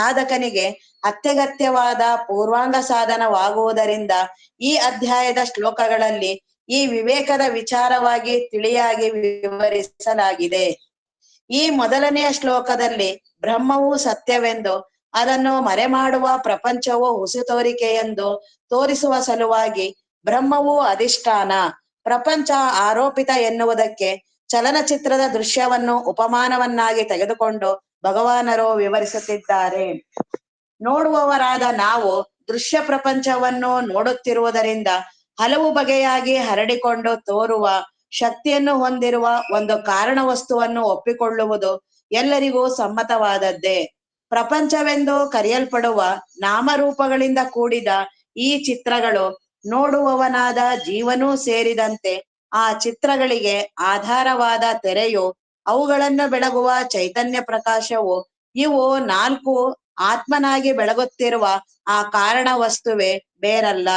ಸಾಧಕನಿಗೆ ಅತ್ಯಗತ್ಯವಾದ ಪೂರ್ವಾಂಗ ಸಾಧನವಾಗುವುದರಿಂದ ಈ ಅಧ್ಯಾಯದ ಶ್ಲೋಕಗಳಲ್ಲಿ ಈ ವಿವೇಕದ ವಿಚಾರವಾಗಿ ತಿಳಿಯಾಗಿ ವಿವರಿಸಲಾಗಿದೆ. ಈ ಮೊದಲನೆಯ ಶ್ಲೋಕದಲ್ಲಿ ಬ್ರಹ್ಮವು ಸತ್ಯವೆಂದು, ಅದನ್ನು ಮರೆಮಾಡುವ ಪ್ರಪಂಚವು ಹುಸಿ ಎಂದು ತೋರಿಸುವ ಸಲುವಾಗಿ ಬ್ರಹ್ಮವು ಅಧಿಷ್ಠಾನ, ಪ್ರಪಂಚ ಆರೋಪಿತ ಎನ್ನುವುದಕ್ಕೆ ಚಲನಚಿತ್ರದ ದೃಶ್ಯವನ್ನು ಉಪಮಾನವನ್ನಾಗಿ ತೆಗೆದುಕೊಂಡು ಭಗವಾನರು ವಿವರಿಸುತ್ತಿದ್ದಾರೆ. ನೋಡುವವರಾದ ನಾವು ದೃಶ್ಯ ಪ್ರಪಂಚವನ್ನು ನೋಡುತ್ತಿರುವುದರಿಂದ ಹಲವು ಬಗೆಯಾಗಿ ಹರಡಿಕೊಂಡು ತೋರುವ ಶಕ್ತಿಯನ್ನು ಹೊಂದಿರುವ ಒಂದು ಕಾರಣ ವಸ್ತುವನ್ನು ಒಪ್ಪಿಕೊಳ್ಳುವುದು ಎಲ್ಲರಿಗೂ ಸಮ್ಮತವಾದದ್ದೇ. ಪ್ರಪಂಚವೆಂದು ಕರೆಯಲ್ಪಡುವ ನಾಮರೂಪಗಳಿಂದ ಕೂಡಿದ ಈ ಚಿತ್ರಗಳು ನೋಡುವವನಾದ ಜೀವನೂ ಸೇರಿದಂತೆ ಆ ಚಿತ್ರಗಳಿಗೆ ಆಧಾರವಾದ ತೆರೆಯು ಅವುಗಳನ್ನು ಬೆಳಗುವ ಚೈತನ್ಯ ಪ್ರಕಾಶವು ಇವು ನಾಲ್ಕು ಆತ್ಮನಾಗಿ ಬೆಳಗುತ್ತಿರುವ ಆ ಕಾರಣ ವಸ್ತುವೆ ಬೇರಲ್ಲ.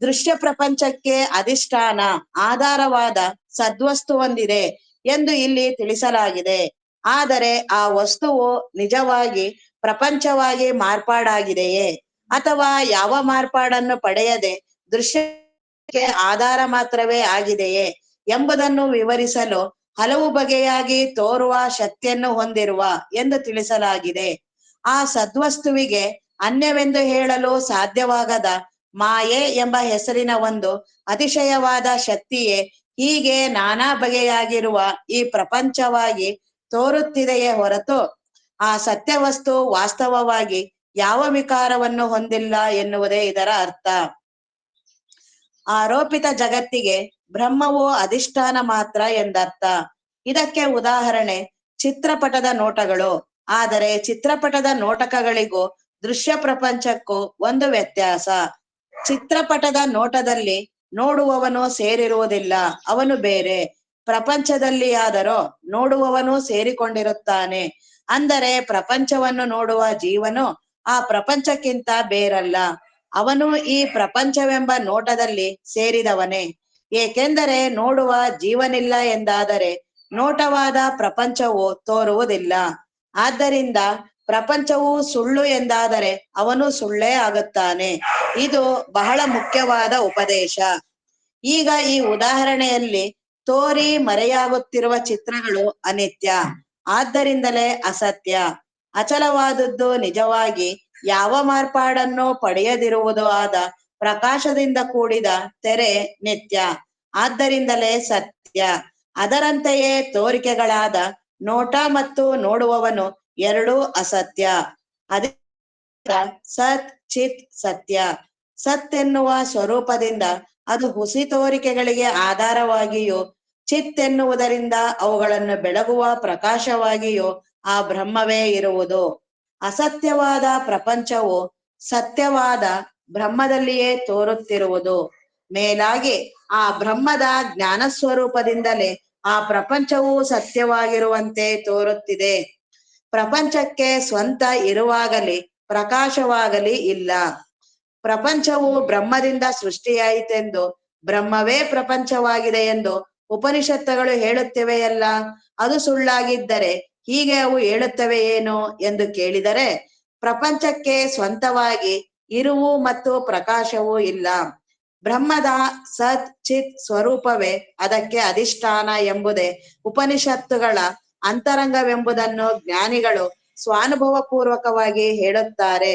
ದೃಶ್ಯ ಪ್ರಪಂಚಕ್ಕೆ ಅಧಿಷ್ಠಾನ, ಆಧಾರವಾದ ಸದ್ವಸ್ತು ಹೊಂದಿದೆ ಎಂದು ಇಲ್ಲಿ ತಿಳಿಸಲಾಗಿದೆ. ಆದರೆ ಆ ವಸ್ತುವು ನಿಜವಾಗಿ ಪ್ರಪಂಚವಾಗಿ ಮಾರ್ಪಾಡಾಗಿದೆಯೇ? ಅಥವಾ ಯಾವ ಮಾರ್ಪಾಡನ್ನು ಪಡೆಯದೆ ದೃಶ್ಯಕ್ಕೆ ಆಧಾರ ಮಾತ್ರವೇ ಆಗಿದೆಯೇ ಎಂಬುದನ್ನು ವಿವರಿಸಲು ಹಲವು ಬಗೆಯಾಗಿ ತೋರುವ ಶಕ್ತಿಯನ್ನು ಹೊಂದಿರುವ ಎಂದು ತಿಳಿಸಲಾಗಿದೆ. ಆ ಸದ್ವಸ್ತುವಿಗೆ ಅನ್ಯವೆಂದು ಹೇಳಲು ಸಾಧ್ಯವಾಗದ ಮಾಯೆ ಎಂಬ ಹೆಸರಿನ ಒಂದು ಅತಿಶಯವಾದ ಶಕ್ತಿಯೇ ಹೀಗೆ ನಾನಾ ಬಗೆಯಾಗಿರುವ ಈ ಪ್ರಪಂಚವಾಗಿ ತೋರುತ್ತಿದೆಯೇ ಹೊರತು ಆ ಸತ್ಯವಸ್ತು ವಾಸ್ತವವಾಗಿ ಯಾವ ವಿಕಾರವನ್ನು ಹೊಂದಿಲ್ಲ ಎನ್ನುವುದೇ ಇದರ ಅರ್ಥ. ಆರೋಪಿತ ಜಗತ್ತಿಗೆ ಬ್ರಹ್ಮವು ಅಧಿಷ್ಠಾನ ಮಾತ್ರ ಎಂದರ್ಥ. ಇದಕ್ಕೆ ಉದಾಹರಣೆ, ಚಿತ್ರಪಟದ ನೋಟಗಳು. ಆದರೆ ಚಿತ್ರಪಟದ ನೋಟಕಗಳಿಗೂ ದೃಶ್ಯ ಪ್ರಪಂಚಕ್ಕೂ ಒಂದು ವ್ಯತ್ಯಾಸ. ಚಿತ್ರಪಟದ ನೋಟದಲ್ಲಿ ನೋಡುವವನು ಸೇರಿರುವುದಿಲ್ಲ, ಅವನು ಬೇರೆ. ಪ್ರಪಂಚದಲ್ಲಿಯಾದರೂ ನೋಡುವವನು ಸೇರಿಕೊಂಡಿರುತ್ತಾನೆ. ಅಂದರೆ ಪ್ರಪಂಚವನ್ನು ನೋಡುವ ಜೀವನು ಆ ಪ್ರಪಂಚಕ್ಕಿಂತ ಬೇರಲ್ಲ. ಅವನು ಈ ಪ್ರಪಂಚವೆಂಬ ನೋಟದಲ್ಲಿ ಸೇರಿದವನೇ. ಏಕೆಂದರೆ ನೋಡುವ ಜೀವನಿಲ್ಲ ಎಂದಾದರೆ ನೋಟವಾದ ಪ್ರಪಂಚವು ತೋರುವುದಿಲ್ಲ. ಆದ್ದರಿಂದ ಪ್ರಪಂಚವು ಸುಳ್ಳು ಎಂದಾದರೆ ಅವನು ಸುಳ್ಳೇ ಆಗುತ್ತಾನೆ. ಇದು ಬಹಳ ಮುಖ್ಯವಾದ ಉಪದೇಶ. ಈಗ ಈ ಉದಾಹರಣೆಯಲ್ಲಿ ತೋರಿ ಮರೆಯಾಗುತ್ತಿರುವ ಚಿತ್ರಗಳು ಅನಿತ್ಯ. ಆದ್ದರಿಂದಲೇ ಅಸತ್ಯ. ಅಚಲವಾದದ್ದು ನಿಜವಾಗಿ ಯಾವ ಮಾರ್ಪಾಡನ್ನು ಪಡೆಯದಿರುವುದು ಆದ ಪ್ರಕಾಶದಿಂದ ಕೂಡಿದ ತೆರೆ ನಿತ್ಯ, ಆದ್ದರಿಂದಲೇ ಸತ್ಯ. ಅದರಂತೆಯೇ ತೋರಿಕೆಗಳಾದ ನೋಟ ಮತ್ತು ನೋಡುವವನು ಎರಡೂ ಅಸತ್ಯ. ಅದೇ ಸತ್, ಚಿತ್, ಸತ್ಯ. ಸತ್ ಎನ್ನುವ ಸ್ವರೂಪದಿಂದ ಅದು ಹುಸಿ ತೋರಿಕೆಗಳಿಗೆ ಆಧಾರವಾಗಿಯೂ, ಚಿತ್ ಎನ್ನುವುದರಿಂದ ಅವುಗಳನ್ನು ಬೆಳಗುವ ಪ್ರಕಾಶವಾಗಿಯೂ ಆ ಬ್ರಹ್ಮವೇ ಇರುವುದು. ಅಸತ್ಯವಾದ ಪ್ರಪಂಚವು ಸತ್ಯವಾದ ಬ್ರಹ್ಮದಲ್ಲಿಯೇ ತೋರುತ್ತಿರುವುದು. ಮೇಲಾಗಿ ಆ ಬ್ರಹ್ಮದ ಜ್ಞಾನ ಸ್ವರೂಪದಿಂದಲೇ ಆ ಪ್ರಪಂಚವು ಸತ್ಯವಾಗಿರುವಂತೆ ತೋರುತ್ತಿದೆ. ಪ್ರಪಂಚಕ್ಕೆ ಸ್ವಂತ ಇರುವಾಗಲಿ ಪ್ರಕಾಶವಾಗಲಿ ಇಲ್ಲ. ಪ್ರಪಂಚವು ಬ್ರಹ್ಮದಿಂದ ಸೃಷ್ಟಿಯಾಯಿತೆಂದು ಬ್ರಹ್ಮವೇ ಪ್ರಪಂಚವಾಗಿದೆ ಎಂದು ಉಪನಿಷತ್ತುಗಳು ಹೇಳುತ್ತಿವೆಯಲ್ಲ? ಅದು ಸುಳ್ಳಾಗಿದ್ದರೆ ಹೀಗೆ ಅವು ಹೇಳುತ್ತವೆ ಏನು ಎಂದು ಕೇಳಿದರೆ ಪ್ರಪಂಚಕ್ಕೆ ಸ್ವಂತವಾಗಿ ಇರುವು ಮತ್ತು ಪ್ರಕಾಶವೂ ಇಲ್ಲ. ಬ್ರಹ್ಮದ ಸತ್ ಚಿತ್ ಸ್ವರೂಪವೇ ಅದಕ್ಕೆ ಅಧಿಷ್ಠಾನ ಎಂಬುದೇ. ಉಪನಿಷತ್ತುಗಳ ಅಂತರಂಗವೆಂಬುದನ್ನು ಜ್ಞಾನಿಗಳು ಸ್ವಾನುಭವ ಪೂರ್ವಕವಾಗಿ ಹೇಳುತ್ತಾರೆ.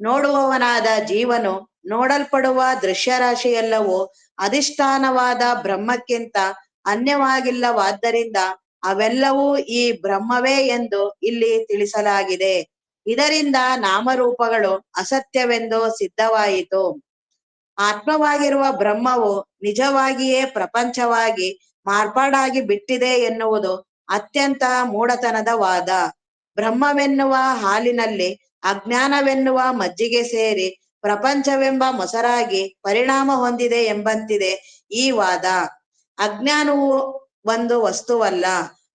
ನೋಡುವವನಾದ ಜೀವನು ನೋಡಲ್ಪಡುವ ದೃಶ್ಯರಾಶಿಯೆಲ್ಲವೂ, ಅಧಿಷ್ಠಾನವಾದ ಬ್ರಹ್ಮಕ್ಕಿಂತ ಅನ್ಯವಾಗಿಲ್ಲವಾದ್ದರಿಂದ ಅವೆಲ್ಲವೂ ಈ ಬ್ರಹ್ಮವೇ ಎಂದು ಇಲ್ಲಿ ತಿಳಿಸಲಾಗಿದೆ. ಇದರಿಂದ ನಾಮರೂಪಗಳು ಅಸತ್ಯವೆಂದು ಸಿದ್ಧವಾಯಿತು. ಆತ್ಮವಾಗಿರುವ ಬ್ರಹ್ಮವು ನಿಜವಾಗಿಯೇ ಪ್ರಪಂಚವಾಗಿ ಮಾರ್ಪಾಡಾಗಿ ಬಿಟ್ಟಿದೆ ಎನ್ನುವುದು ಅತ್ಯಂತ ಮೂಢತನದ ವಾದ. ಬ್ರಹ್ಮವೆನ್ನುವ ಹಾಲಿನಲ್ಲಿ ಅಜ್ಞಾನವೆನ್ನುವ ಮಜ್ಜಿಗೆ ಸೇರಿ ಪ್ರಪಂಚವೆಂಬ ಮೊಸರಾಗಿ ಪರಿಣಾಮ ಹೊಂದಿದೆ ಎಂಬಂತಿದೆ ಈ ವಾದ. ಅಜ್ಞಾನವು ಒಂದು ವಸ್ತುವಲ್ಲ,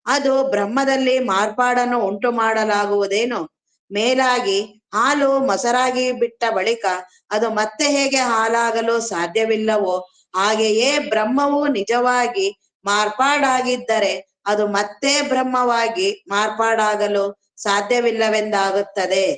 ಅದು ಬ್ರಹ್ಮದಲ್ಲಿ ಮಾರ್ಪಾಡನ್ನು ಉಂಟು ಮಾಡಲಾಗುವುದೇನು ಮೇಲಾಗಿ ಹಾಲು ಮೊಸರಾಗಿ ಬಿಟ್ಟ ಬಳಿಕ ಅದು ಮತ್ತೆ ಹೇಗೆ ಹಾಲಾಗಲು ಸಾಧ್ಯವಿಲ್ಲವೋ ಹಾಗೆಯೇ ಬ್ರಹ್ಮವು ನಿಜವಾಗಿ ಮಾರ್ಪಾಡಾಗಿದ್ದರೆ ಅದು ಮತ್ತೆ ಬ್ರಹ್ಮವಾಗಿ ಮಾರ್ಪಾಡಾಗಲು ಸಾಧ್ಯವಿಲ್ಲವೆಂದಾಗುತ್ತದೆ.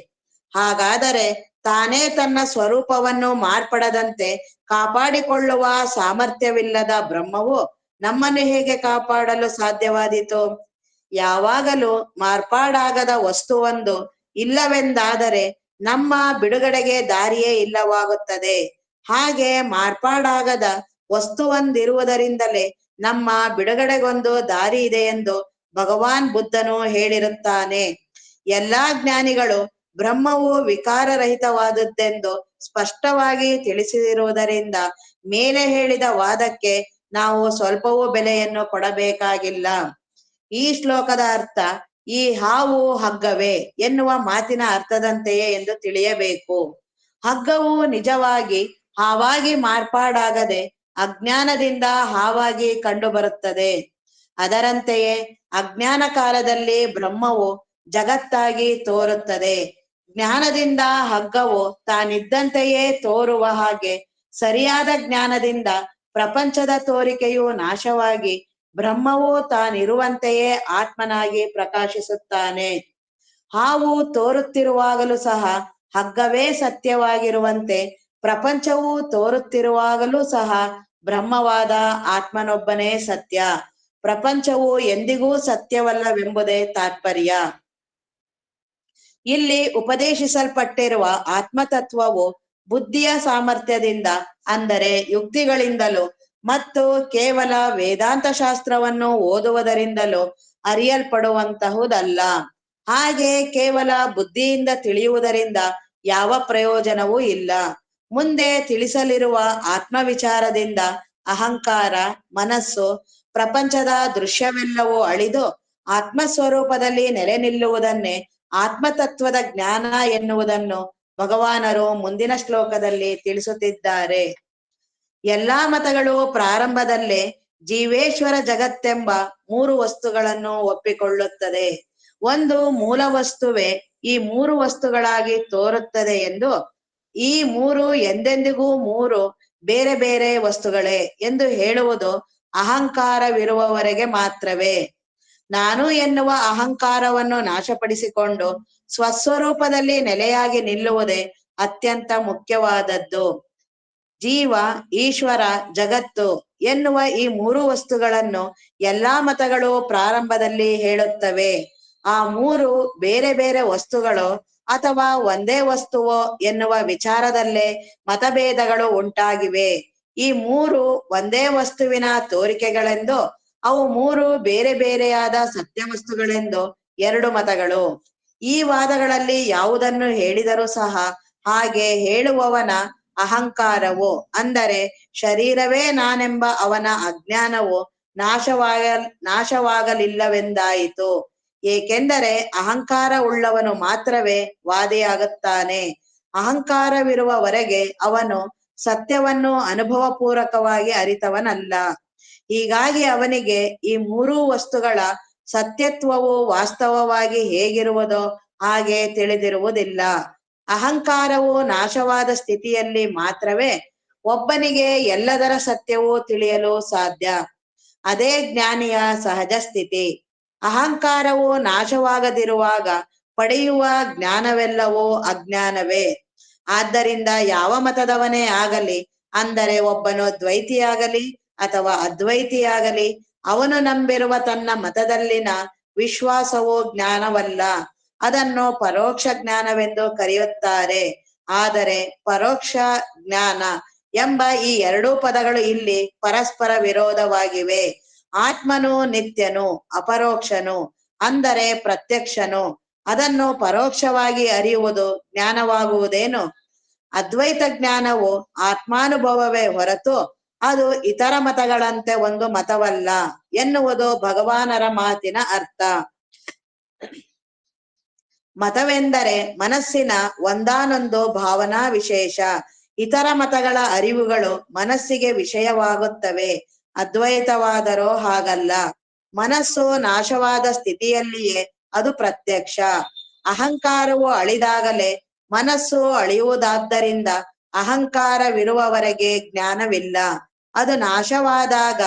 ಹಾಗಾದರೆ ತಾನೇ ತನ್ನ ಸ್ವರೂಪವನ್ನು ಮಾರ್ಪಡದಂತೆ ಕಾಪಾಡಿಕೊಳ್ಳುವ ಸಾಮರ್ಥ್ಯವಿಲ್ಲದ ಬ್ರಹ್ಮವು ನಮ್ಮನ್ನು ಹೇಗೆ ಕಾಪಾಡಲು ಸಾಧ್ಯವಾದೀತು? ಯಾವಾಗಲೂ ಮಾರ್ಪಾಡಾಗದ ವಸ್ತುವೊಂದು ಇಲ್ಲವೆಂದಾದರೆ ನಮ್ಮ ಬಿಡುಗಡೆಗೆ ದಾರಿಯೇ ಇಲ್ಲವಾಗುತ್ತದೆ. ಹಾಗೆ ಮಾರ್ಪಾಡಾಗದ ವಸ್ತುವೊಂದಿರುವುದರಿಂದಲೇ ನಮ್ಮ ಬಿಡುಗಡೆಗೊಂದು ದಾರಿ ಇದೆ ಎಂದು ಭಗವಾನ್ ಬುದ್ಧನು ಹೇಳಿರುತ್ತಾನೆ. ಎಲ್ಲಾ ಜ್ಞಾನಿಗಳು ಬ್ರಹ್ಮವು ವಿಕಾರರಹಿತವಾದದ್ದೆಂದು ಸ್ಪಷ್ಟವಾಗಿ ತಿಳಿಸಿರುವುದರಿಂದ ಮೇಲೆ ಹೇಳಿದ ವಾದಕ್ಕೆ ನಾವು ಸ್ವಲ್ಪವೂ ಬೆಲೆಯನ್ನು ಕೊಡಬೇಕಾಗಿಲ್ಲ. ಈ ಶ್ಲೋಕದ ಅರ್ಥ ಈ ಹಾವು ಹಗ್ಗವೇ ಎನ್ನುವ ಮಾತಿನ ಅರ್ಥದಂತೆಯೇ ಎಂದು ತಿಳಿಯಬೇಕು. ಹಗ್ಗವು ನಿಜವಾಗಿ ಹಾವಾಗಿ ಮಾರ್ಪಾಡಾಗದೆ ಅಜ್ಞಾನದಿಂದ ಹಾವಾಗಿ ಕಂಡುಬರುತ್ತದೆ. ಅದರಂತೆಯೇ ಅಜ್ಞಾನ ಕಾಲದಲ್ಲಿ ಬ್ರಹ್ಮವು ಜಗತ್ತಾಗಿ ತೋರುತ್ತದೆ. ಜ್ಞಾನದಿಂದ ಹಗ್ಗವು ತಾನಿದ್ದಂತೆಯೇ ತೋರುವ ಹಾಗೆ ಸರಿಯಾದ ಜ್ಞಾನದಿಂದ ಪ್ರಪಂಚದ ತೋರಿಕೆಯು ನಾಶವಾಗಿ ಬ್ರಹ್ಮವು ತಾನಿರುವಂತೆಯೇ ಆತ್ಮನಾಗಿ ಪ್ರಕಾಶಿಸುತ್ತಾನೆ. ಹಾವು ತೋರುತ್ತಿರುವಾಗಲೂ ಸಹ ಹಗ್ಗವೇ ಸತ್ಯವಾಗಿರುವಂತೆ ಪ್ರಪಂಚವು ತೋರುತ್ತಿರುವಾಗಲೂ ಸಹ ಬ್ರಹ್ಮವಾದ ಆತ್ಮನೊಬ್ಬನೇ ಸತ್ಯ. ಪ್ರಪಂಚವು ಎಂದಿಗೂ ಸತ್ಯವಲ್ಲವೆಂಬುದೇ ತಾತ್ಪರ್ಯ. ಇಲ್ಲಿ ಉಪದೇಶಿಸಲ್ಪಟ್ಟಿರುವ ಆತ್ಮತತ್ವವು ಬುದ್ಧಿಯ ಸಾಮರ್ಥ್ಯದಿಂದ, ಅಂದರೆ ಯುಕ್ತಿಗಳಿಂದಲೂ ಮತ್ತು ಕೇವಲ ವೇದಾಂತ ಶಾಸ್ತ್ರವನ್ನು ಓದುವುದರಿಂದಲೂ ಅರಿಯಲ್ಪಡುವಂತಹುದಲ್ಲ. ಹಾಗೆ ಕೇವಲ ಬುದ್ಧಿಯಿಂದ ತಿಳಿಯುವುದರಿಂದ ಯಾವ ಪ್ರಯೋಜನವೂ ಇಲ್ಲ. ಮುಂದೆ ತಿಳಿಸಲಿರುವ ಆತ್ಮವಿಚಾರದಿಂದ ಅಹಂಕಾರ, ಮನಸ್ಸು, ಪ್ರಪಂಚದ ದೃಶ್ಯವೆಲ್ಲವೂ ಅಳಿದು ಆತ್ಮಸ್ವರೂಪದಲ್ಲಿ ನೆಲೆ ನಿಲ್ಲುವುದನ್ನೇ ಆತ್ಮತತ್ವದ ಜ್ಞಾನ ಎನ್ನುವುದನ್ನು ಭಗವಾನರು ಮುಂದಿನ ಶ್ಲೋಕದಲ್ಲಿ ತಿಳಿಸುತ್ತಿದ್ದಾರೆ. ಎಲ್ಲಾ ಮತಗಳು ಪ್ರಾರಂಭದಲ್ಲೇ ಜೀವೇಶ್ವರ ಜಗತ್ತೆಂಬ ಮೂರು ವಸ್ತುಗಳನ್ನು ಒಪ್ಪಿಕೊಳ್ಳುತ್ತದೆ. ಒಂದು ಮೂಲ ವಸ್ತುವೆ ಈ ಮೂರು ವಸ್ತುಗಳಾಗಿ ತೋರುತ್ತದೆ ಎಂದು, ಈ ಮೂರು ಎಂದೆಂದಿಗೂ ಮೂರು ಬೇರೆ ಬೇರೆ ವಸ್ತುಗಳೇ ಎಂದು ಹೇಳುವುದು ಅಹಂಕಾರವಿರುವವರೆಗೆ ಮಾತ್ರವೇ. ನಾನು ಎನ್ನುವ ಅಹಂಕಾರವನ್ನು ನಾಶಪಡಿಸಿಕೊಂಡು ಸ್ವಸ್ವರೂಪದಲ್ಲಿ ನೆಲೆಯಾಗಿ ನಿಲ್ಲುವುದೇ ಅತ್ಯಂತ ಮುಖ್ಯವಾದದ್ದು. ಜೀವ, ಈಶ್ವರ, ಜಗತ್ತು ಎನ್ನುವ ಈ ಮೂರು ವಸ್ತುಗಳನ್ನು ಎಲ್ಲಾ ಮತಗಳು ಪ್ರಾರಂಭದಲ್ಲಿ ಹೇಳುತ್ತವೆ. ಆ ಮೂರು ಬೇರೆ ಬೇರೆ ವಸ್ತುಗಳು ಅಥವಾ ಒಂದೇ ವಸ್ತುವೋ ಎನ್ನುವ ವಿಚಾರದಲ್ಲೇ ಮತಭೇದಗಳು ಉಂಟಾಗಿವೆ. ಈ ಮೂರು ಒಂದೇ ವಸ್ತುವಿನ ತೋರಿಕೆಗಳೆಂದು, ಅವು ಮೂರು ಬೇರೆ ಬೇರೆಯಾದ ಸತ್ಯ ವಸ್ತುಗಳೆಂದು ಎರಡು ಮತಗಳು. ಈ ವಾದಗಳಲ್ಲಿ ಯಾವುದನ್ನು ಹೇಳಿದರೂ ಸಹ ಹಾಗೆ ಹೇಳುವವನ ಅಹಂಕಾರವು? ಅಂದರೆ, ಶರೀರವೇ ನಾನೆಂಬ ಅವನ ಅಜ್ಞಾನವು ನಾಶವಾಗ ನಾಶವಾಗಲಿಲ್ಲವೆಂದಾಯಿತು. ಏಕೆಂದರೆ ಅಹಂಕಾರ ಉಳ್ಳವನು ಮಾತ್ರವೇ ವಾದಿಯಾಗುತ್ತಾನೆ. ಅಹಂಕಾರವಿರುವವರೆಗೆ ಅವನು ಸತ್ಯವನ್ನು ಅನುಭವ ಪೂರ್ವಕವಾಗಿ ಅರಿತವನಲ್ಲ. ಹೀಗಾಗಿ ಅವನಿಗೆ ಈ ಮೂರೂ ವಸ್ತುಗಳ ಸತ್ಯತ್ವವು ವಾಸ್ತವವಾಗಿ ಹೇಗಿರುವುದೋ ಹಾಗೆ ತಿಳಿದಿರುವುದಿಲ್ಲ. ಅಹಂಕಾರವು ನಾಶವಾದ ಸ್ಥಿತಿಯಲ್ಲಿ ಮಾತ್ರವೇ ಒಬ್ಬನಿಗೆ ಎಲ್ಲದರ ಸತ್ಯವೂ ತಿಳಿಯಲು ಸಾಧ್ಯ. ಅದೇ ಜ್ಞಾನಿಯ ಸಹಜ ಸ್ಥಿತಿ. ಅಹಂಕಾರವು ನಾಶವಾಗದಿರುವಾಗ ಪಡೆಯುವ ಜ್ಞಾನವೆಲ್ಲವೂ ಅಜ್ಞಾನವೇ. ಆದ್ದರಿಂದ ಯಾವ ಮತದವನೇ ಆಗಲಿ, ಅಂದರೆ ಒಬ್ಬನು ದ್ವೈತಿಯಾಗಲಿ ಅಥವಾ ಅದ್ವೈತಿಯಾಗಲಿ, ಅವನು ನಂಬಿರುವ ತನ್ನ ಮತದಲ್ಲಿನ ವಿಶ್ವಾಸವೋ ಜ್ಞಾನವಲ್ಲ. ಅದನ್ನು ಪರೋಕ್ಷ ಜ್ಞಾನವೆಂದು ಕರೆಯುತ್ತಾರೆ. ಆದರೆ ಪರೋಕ್ಷ ಜ್ಞಾನ ಎಂಬ ಈ ಎರಡೂ ಪದಗಳು ಇಲ್ಲಿ ಪರಸ್ಪರ ವಿರೋಧವಾಗಿವೆ. ಆತ್ಮನು ನಿತ್ಯನು, ಅಪರೋಕ್ಷನು, ಅಂದರೆ ಪ್ರತ್ಯಕ್ಷನು. ಅದನ್ನು ಪರೋಕ್ಷವಾಗಿ ಅರಿಯುವುದು ಜ್ಞಾನವಾಗುವುದೇನು? ಅದ್ವೈತ ಜ್ಞಾನವು ಆತ್ಮಾನುಭವವೇ ಹೊರತು ಅದು ಇತರ ಮತಗಳಂತೆ ಒಂದು ಮತವಲ್ಲ ಎನ್ನುವುದು ಭಗವಾನರ ಮಾತಿನ ಅರ್ಥ. ಮತವೆಂದರೆ ಮನಸ್ಸಿನ ಒಂದಾನೊಂದು ಭಾವನಾ ವಿಶೇಷ. ಇತರ ಮತಗಳ ಅರಿವುಗಳು ಮನಸ್ಸಿಗೆ ವಿಷಯವಾಗುತ್ತವೆ. ಅದ್ವೈತವಾದರೋ ಹಾಗಲ್ಲ. ಮನಸ್ಸು ನಾಶವಾದ ಸ್ಥಿತಿಯಲ್ಲಿಯೇ ಅದು ಪ್ರತ್ಯಕ್ಷ. ಅಹಂಕಾರವು ಅಳಿದಾಗಲೇ ಮನಸ್ಸು ಅಳಿಯುವುದಾದ್ದರಿಂದ ಅಹಂಕಾರವಿರುವವರೆಗೆ ಜ್ಞಾನವಿಲ್ಲ. ಅದು ನಾಶವಾದಾಗ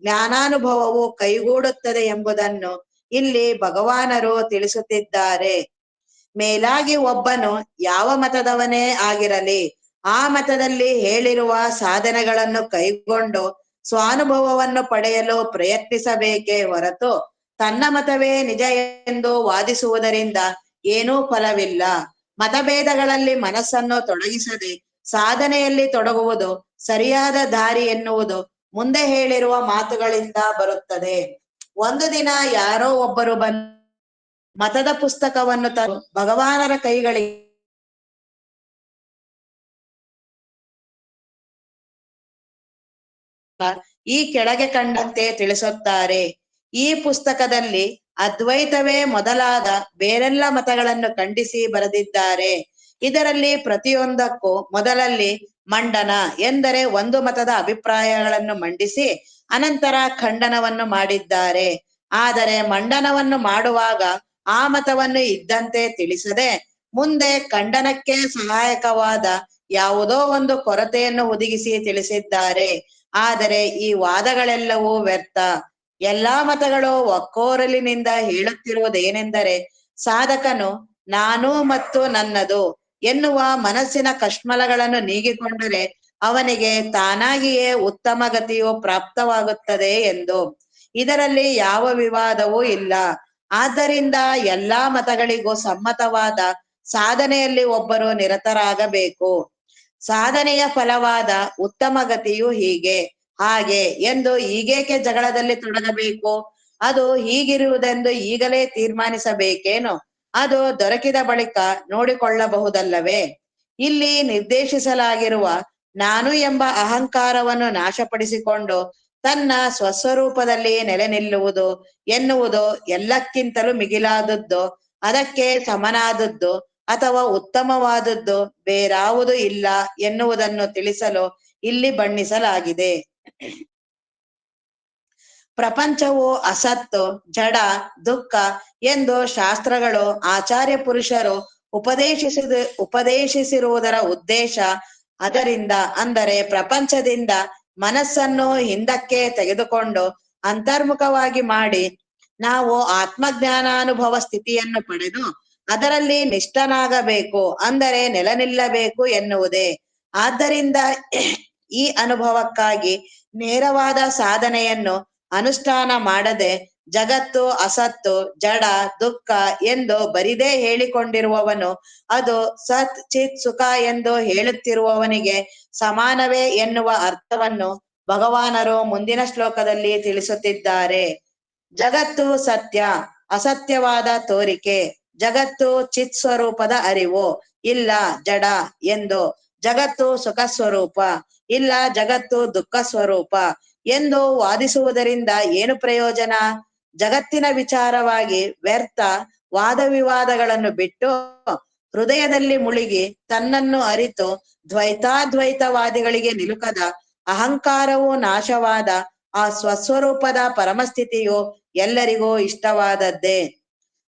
ಜ್ಞಾನಾನುಭವವು ಕೈಗೂಡುತ್ತದೆ ಎಂಬುದನ್ನು ಇಲ್ಲಿ ಭಗವಾನರು ತಿಳಿಸುತ್ತಿದ್ದಾರೆ. ಮೇಲಾಗಿ ಒಬ್ಬನು ಯಾವ ಮತದವನೇ ಆಗಿರಲಿ, ಆ ಮತದಲ್ಲಿ ಹೇಳಿರುವ ಸಾಧನೆಗಳನ್ನು ಕೈಗೊಂಡು ಸ್ವಾನುಭವವನ್ನು ಪಡೆಯಲು ಪ್ರಯತ್ನಿಸಬೇಕೇ ಹೊರತು ತನ್ನ ಮತವೇ ನಿಜ ಎಂದು ವಾದಿಸುವುದರಿಂದ ಏನೂ ಫಲವಿಲ್ಲ. ಮತಭೇದಗಳಲ್ಲಿ ಮನಸ್ಸನ್ನು ತೊಡಗಿಸದೆ ಸಾಧನೆಯಲ್ಲಿ ತೊಡಗುವುದು ಸರಿಯಾದ ದಾರಿ ಎನ್ನುವುದು ಮುಂದೆ ಹೇಳಿರುವ ಮಾತುಗಳಿಂದ ಬರುತ್ತದೆ. ಒಂದು ದಿನ ಯಾರೋ ಒಬ್ಬರು ಬಂದು ಮತದ ಪುಸ್ತಕವನ್ನು ತರು ಭಗವಾನರ ಕೈಗಳಿಗೆ ಈ ಕೆಳಗೆ ಕಂಡಂತೆ ತಿಳಿಸುತ್ತಾರೆ. ಈ ಪುಸ್ತಕದಲ್ಲಿ ಅದ್ವೈತವೇ ಮೊದಲಾದ ಬೇರೆಲ್ಲ ಮತಗಳನ್ನು ಖಂಡಿಸಿ ಬರೆದಿದ್ದಾರೆ. ಇದರಲ್ಲಿ ಪ್ರತಿಯೊಂದಕ್ಕೂ ಮೊದಲಲ್ಲಿ ಮಂಡನ ಎಂದರೆ ಒಂದು ಮತದ ಅಭಿಪ್ರಾಯಗಳನ್ನು ಮಂಡಿಸಿ ಅನಂತರ ಖಂಡನವನ್ನು ಮಾಡಿದ್ದಾರೆ. ಆದರೆ ಮಂಡನವನ್ನು ಮಾಡುವಾಗ ಆ ಮತವನ್ನು ಇದ್ದಂತೆ ತಿಳಿಸದೆ ಮುಂದೆ ಖಂಡನಕ್ಕೆ ಸಹಾಯಕವಾದ ಯಾವುದೋ ಒಂದು ಕೊರತೆಯನ್ನು ಒದಗಿಸಿ ತಿಳಿಸಿದ್ದಾರೆ. ಆದರೆ ಈ ವಾದಗಳೆಲ್ಲವೂ ವ್ಯರ್ಥ. ಎಲ್ಲಾ ಮತಗಳು ಒಕ್ಕೋರಲಿನಿಂದ ಹೇಳುತ್ತಿರುವುದೇನೆಂದರೆ, ಸಾಧಕನು ನಾನು ಮತ್ತು ನನ್ನದು ಎನ್ನುವ ಮನಸ್ಸಿನ ಕಷ್ಮಲಗಳನ್ನು ನೀಗಿಕೊಂಡರೆ ಅವನಿಗೆ ತಾನಾಗಿಯೇ ಉತ್ತಮ ಗತಿಯು ಪ್ರಾಪ್ತವಾಗುತ್ತದೆ ಎಂದು. ಇದರಲ್ಲಿ ಯಾವ ವಿವಾದವೂ ಇಲ್ಲ. ಆದ್ದರಿಂದ ಎಲ್ಲಾ ಮತಗಳಿಗೂ ಸಮ್ಮತವಾದ ಸಾಧನೆಯಲ್ಲಿ ಒಬ್ಬರು ನಿರತರಾಗಬೇಕು. ಸಾಧನೆಯ ಫಲವಾದ ಉತ್ತಮ ಗತಿಯು ಹೀಗೆ. ಹಾಗೆ ಎಂದು ಈಗೇಕೆ ಜಗಳದಲ್ಲಿ ತೊಡಗಬೇಕು? ಅದು ಹೀಗಿರುವುದೆಂದು ಈಗಲೇ ತೀರ್ಮಾನಿಸಬೇಕೇನು? ಅದು ದೊರಕಿದ ಬಳಿಕ ನೋಡಿಕೊಳ್ಳಬಹುದಲ್ಲವೇ? ಇಲ್ಲಿ ನಿರ್ದೇಶಿಸಲಾಗಿರುವ ನಾನು ಎಂಬ ಅಹಂಕಾರವನ್ನು ನಾಶಪಡಿಸಿಕೊಂಡು ತನ್ನ ಸ್ವಸ್ವರೂಪದಲ್ಲಿ ನೆಲೆ ನಿಲ್ಲುವುದು ಎನ್ನುವುದು ಎಲ್ಲಕ್ಕಿಂತಲೂ ಮಿಗಿಲಾದದ್ದು, ಅದಕ್ಕೆ ಸಮನಾದದ್ದು ಅಥವಾ ಉತ್ತಮವಾದದ್ದು ಬೇರಾವುದು ಇಲ್ಲ ಎನ್ನುವುದನ್ನು ತಿಳಿಸಲು ಇಲ್ಲಿ ಬಣ್ಣಿಸಲಾಗಿದೆ. ಪ್ರಪಂಚವು ಅಸತ್ತು, ಜಡ, ದುಃಖ ಎಂದು ಶಾಸ್ತ್ರಗಳು ಆಚಾರ್ಯ ಪುರುಷರು ಉಪದೇಶಿಸಿದ, ಉಪದೇಶಿಸಿರುವುದರ ಉದ್ದೇಶ ಅದರಿಂದ ಅಂದರೆ ಪ್ರಪಂಚದಿಂದ ಮನಸ್ಸನ್ನು ಹಿಂದಕ್ಕೆ ತೆಗೆದುಕೊಂಡು ಅಂತರ್ಮುಖವಾಗಿ ಮಾಡಿ ನಾವು ಆತ್ಮಜ್ಞಾನಾನುಭವ ಸ್ಥಿತಿಯನ್ನು ಪಡೆದು ಅದರಲ್ಲಿ ನಿಷ್ಠನಾಗಬೇಕು, ಅಂದರೆ ನೆಲ ನಿಲ್ಲಬೇಕು ಎನ್ನುವುದೇ. ಆದ್ದರಿಂದ ಈ ಅನುಭವಕ್ಕಾಗಿ ನೇರವಾದ ಸಾಧನೆಯನ್ನು ಅನುಷ್ಠಾನ ಮಾಡದೆ ಜಗತ್ತು, ಅಸತ್ತು, ಜಡ, ದುಃಖ ಎಂದು ಬರಿದೇ ಹೇಳಿಕೊಂಡಿರುವವನು, ಅದು ಸತ್ ಚಿತ್ ಸುಖ ಎಂದು ಹೇಳುತ್ತಿರುವವನಿಗೆ ಸಮಾನವೇ ಎನ್ನುವ ಅರ್ಥವನ್ನು ಭಗವಾನರು ಮುಂದಿನ ಶ್ಲೋಕದಲ್ಲಿ ತಿಳಿಸುತ್ತಿದ್ದಾರೆ. ಜಗತ್ತು ಸತ್ಯ, ಅಸತ್ಯವಾದ ತೋರಿಕೆ, ಜಗತ್ತು ಚಿತ್ ಸ್ವರೂಪದ ಅರಿವು, ಇಲ್ಲ ಜಡ ಎಂದು, ಜಗತ್ತು ಸುಖ ಸ್ವರೂಪ, ಇಲ್ಲ ಜಗತ್ತು ದುಃಖ ಸ್ವರೂಪ ಎಂದು ವಾದಿಸುವುದರಿಂದ ಏನು ಪ್ರಯೋಜನ? ಜಗತ್ತಿನ ವಿಚಾರವಾಗಿ ವ್ಯರ್ಥ ವಾದ ವಿವಾದಗಳನ್ನು ಬಿಟ್ಟು ಹೃದಯದಲ್ಲಿ ಮುಳುಗಿ ತನ್ನನ್ನು ಅರಿತು ದ್ವೈತಾದ್ವೈತವಾದಿಗಳಿಗೆ ನಿಲುಕದ ಅಹಂಕಾರವು ನಾಶವಾದ ಆ ಸ್ವಸ್ವರೂಪದ ಪರಮಸ್ಥಿತಿಯು ಎಲ್ಲರಿಗೂ ಇಷ್ಟವಾದದ್ದೇ.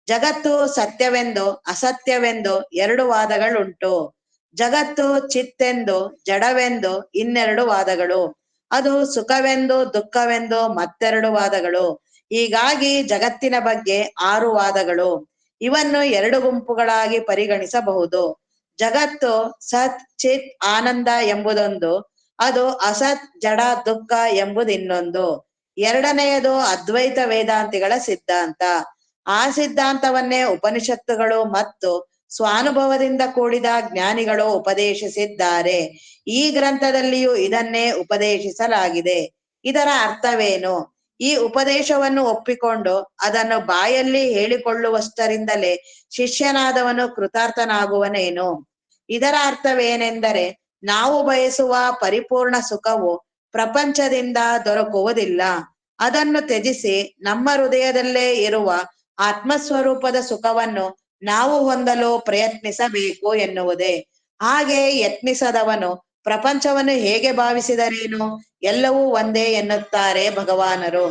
ಜಗತ್ತು ಸತ್ಯವೆಂದು ಅಸತ್ಯವೆಂದು ಎರಡು ವಾದಗಳುಂಟು. ಜಗತ್ತು ಚಿತ್ತೆಂದು ಜಡವೆಂದು ಇನ್ನೆರಡು ವಾದಗಳು. ಅದು ಸುಖವೆಂದು ದುಃಖವೆಂದು ಮತ್ತೆರಡು ವಾದಗಳು. ಹೀಗಾಗಿ ಜಗತ್ತಿನ ಬಗ್ಗೆ ಆರು ವಾದಗಳು. ಇವನ್ನು ಎರಡು ಗುಂಪುಗಳಾಗಿ ಪರಿಗಣಿಸಬಹುದು. ಜಗತ್ತು ಸತ್, ಚಿತ್, ಆನಂದ ಎಂಬುದೊಂದು, ಅದು ಅಸತ್, ಜಡ, ದುಃಖ ಎಂಬುದಿನ್ನೊಂದು ಎರಡನೆಯದು ಅದ್ವೈತ ವೇದಾಂತಿಗಳ ಸಿದ್ಧಾಂತ. ಆ ಸಿದ್ಧಾಂತವನ್ನೇ ಉಪನಿಷತ್ತುಗಳು ಮತ್ತು ಸ್ವಾನುಭವದಿಂದ ಕೂಡಿದ ಜ್ಞಾನಿಗಳು ಉಪದೇಶಿಸಿದ್ದಾರೆ. ಈ ಗ್ರಂಥದಲ್ಲಿಯೂ ಇದನ್ನೇ ಉಪದೇಶಿಸಲಾಗಿದೆ. ಇದರ ಅರ್ಥವೇನು? ಈ ಉಪದೇಶವನ್ನು ಒಪ್ಪಿಕೊಂಡು ಅದನ್ನು ಬಾಯಲ್ಲಿ ಹೇಳಿಕೊಳ್ಳುವಷ್ಟರಿಂದಲೇ ಶಿಷ್ಯನಾದವನು ಕೃತಾರ್ಥನಾಗುವನೇನು? ಇದರ ಅರ್ಥವೇನೆಂದರೆ ನಾವು ಬಯಸುವ ಪರಿಪೂರ್ಣ ಸುಖವು ಪ್ರಪಂಚದಿಂದ ದೊರಕುವುದಿಲ್ಲ. ಅದನ್ನು ತ್ಯಜಿಸಿ ನಮ್ಮ ಹೃದಯದಲ್ಲೇ ಇರುವ ಆತ್ಮಸ್ವರೂಪದ ಸುಖವನ್ನು ನಾವು ಹೊಂದಲು ಪ್ರಯತ್ನಿಸಬೇಕು ಎನ್ನುವುದೇ. ಹಾಗೆ ಯತ್ನಿಸದವನು ಪ್ರಪಂಚವನ್ನು ಹೇಗೆ ಭಾವಿಸಿದರೇನು? ಎಲ್ಲವೂ ಒಂದೇ ಎನ್ನುತ್ತಾರೆ ಭಗವಾನರು.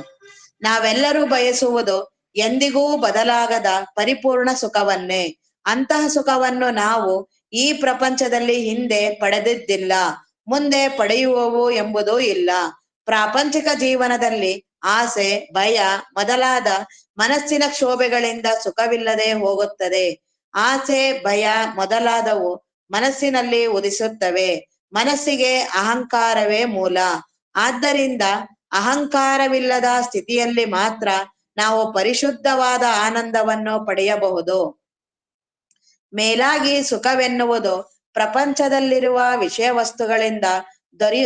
ನಾವೆಲ್ಲರೂ ಬಯಸುವುದು ಎಂದಿಗೂ ಬದಲಾಗದ ಪರಿಪೂರ್ಣ ಸುಖವನ್ನೇ. ಅಂತಹ ಸುಖವನ್ನು ನಾವು ಈ ಪ್ರಪಂಚದಲ್ಲಿ ಹಿಂದೆ ಪಡೆದಿದ್ದಿಲ್ಲ, ಮುಂದೆ ಪಡೆಯುವವು ಎಂಬುದೂ ಇಲ್ಲ. ಪ್ರಾಪಂಚಿಕ ಜೀವನದಲ್ಲಿ ಆಸೆ, ಭಯ ಮೊದಲಾದ ಮನಸ್ಸಿನ ಕ್ಷೋಭೆಗಳಿಂದ ಸುಖವಿಲ್ಲದೆ ಹೋಗುತ್ತದೆ. ಆಸೆ, ಭಯ ಮೊದಲಾದವು ಮನಸ್ಸಿನಲ್ಲಿ ಉದಿಸುತ್ತವೆ. ಮನಸ್ಸಿಗೆ ಅಹಂಕಾರವೇ ಮೂಲ. ಆದ್ದರಿಂದ ಅಹಂಕಾರವಿಲ್ಲದ ಸ್ಥಿತಿಯಲ್ಲಿ ಮಾತ್ರ ನಾವು ಪರಿಶುದ್ಧವಾದ ಆನಂದವನ್ನು ಪಡೆಯಬಹುದು. ಮೇಲಾಗಿ ಸುಖವೆನ್ನುವುದು ಪ್ರಪಂಚದಲ್ಲಿರುವ ವಿಷಯ ವಸ್ತುಗಳಿಂದ ದೊರೆಯ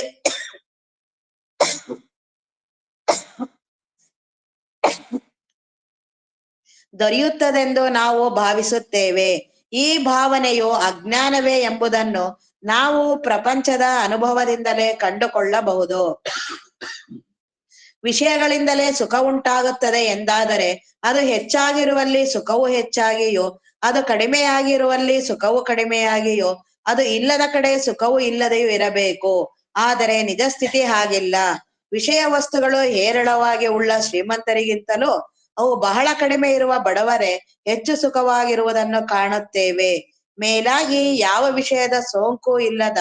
ದೊರೆಯುತ್ತದೆಂದು ನಾವು ಭಾವಿಸುತ್ತೇವೆ. ಈ ಭಾವನೆಯು ಅಜ್ಞಾನವೇ ಎಂಬುದನ್ನು ನಾವು ಪ್ರಪಂಚದ ಅನುಭವದಿಂದಲೇ ಕಂಡುಕೊಳ್ಳಬಹುದು. ವಿಷಯಗಳಿಂದಲೇ ಸುಖ ಉಂಟಾಗುತ್ತದೆ ಎಂದಾದರೆ ಅದು ಹೆಚ್ಚಾಗಿರುವಲ್ಲಿ ಸುಖವು ಹೆಚ್ಚಾಗಿಯೋ, ಅದು ಕಡಿಮೆಯಾಗಿರುವಲ್ಲಿ ಸುಖವು ಕಡಿಮೆಯಾಗಿಯೋ, ಅದು ಇಲ್ಲದ ಕಡೆ ಸುಖವು ಇಲ್ಲದೆಯೂ ಇರಬೇಕು. ಆದರೆ ನಿಜ ಸ್ಥಿತಿ ಹಾಗಿಲ್ಲ. ವಿಷಯ ವಸ್ತುಗಳು ಹೇರಳವಾಗಿ ಉಳ್ಳ ಶ್ರೀಮಂತರಿಗಿಂತಲೂ ಅವು ಬಹಳ ಕಡಿಮೆ ಇರುವ ಬಡವರೇ ಹೆಚ್ಚು ಸುಖವಾಗಿರುವುದನ್ನು ಕಾಣುತ್ತೇವೆ. ಮೇಲಾಗಿ ಯಾವ ವಿಷಯದ ಸೋಂಕು ಇಲ್ಲದ